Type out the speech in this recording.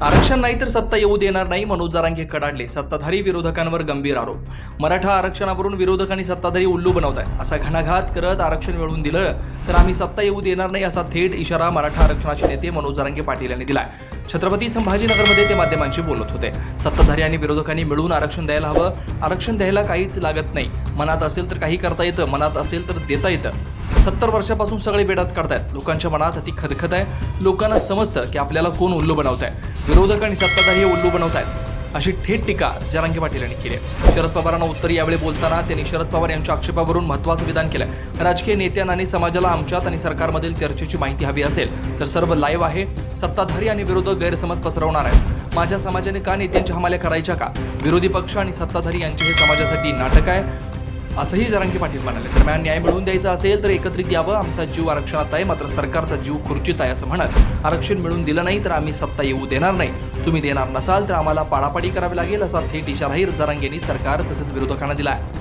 आरक्षण नाही तर सत्ता येऊ देणार नाही मनोज जारांगे कडाडले. सत्ताधारी विरोधकांवर गंभीर आरोप. मराठा आरक्षणावरून विरोधकांनी सत्ताधारी उल्लू बनवत आहे असा घणाघात करत आरक्षण मिळवून दिलं तर आम्ही सत्ता येऊ देणार नाही असा थेट इशारा मराठा आरक्षणाचे नेते मनोज जारांगे पाटील यांनी दिलाय. छत्रपती संभाजीनगरमध्ये ते माध्यमांशी बोलत होते. सत्ताधारी आणि विरोधकांनी मिळून आरक्षण द्यायला हवं. आरक्षण द्यायला काहीच लागत नाही. मनात असेल तर काही करता येतं मनात असेल तर देता येतं. सत्तर वर्षापासून सगळे बेडात काढतायत. लोकांच्या मनात ती खदखद आहे. लोकांना समजतं की आपल्याला कोण उल्लू बनवत आहे विरोधक आणि सत्ताधारी हे उल्लू बनवत आहेत. अशी थेट टीका जरांगे पाटील यांनी केली आहे. शरद पवारांना उत्तर यावेळी बोलताना त्यांनी शरद पवार यांच्या आक्षेपावरून महत्त्वाचं विधान केलं राजकीय नेत्यांना आणि समाजाला आमच्यात आणि सरकारमधील चर्चेची माहिती हवी असेल तर सर्व लाईव्ह आहे. सत्ताधारी आणि विरोधक गैरसमज पसरवणार आहेत. माझ्या समाजाने का नेत्यांच्या हमाल्या करायच्या का? विरोधी पक्ष आणि सत्ताधारी यांचे हे समाजासाठी नाटक आहे. असंही जरांगी पाटील म्हणाले. दरम्यान न्याय मिळवून द्यायचा असेल तर एकत्रित यावं आमचा जीव आरक्षणात आहे मात्र सरकारचा जीव खुर्चीत आहे असं म्हणत आरक्षण मिळून दिलं नाही तर आम्ही सत्ता येऊ देणार नाही. तुम्ही देणार नसाल तर आम्हाला पाडापाडी करावी लागेल असा थेट इशाराही जरांगेंनी सरकार तसेच विरोधकांना दिला आहे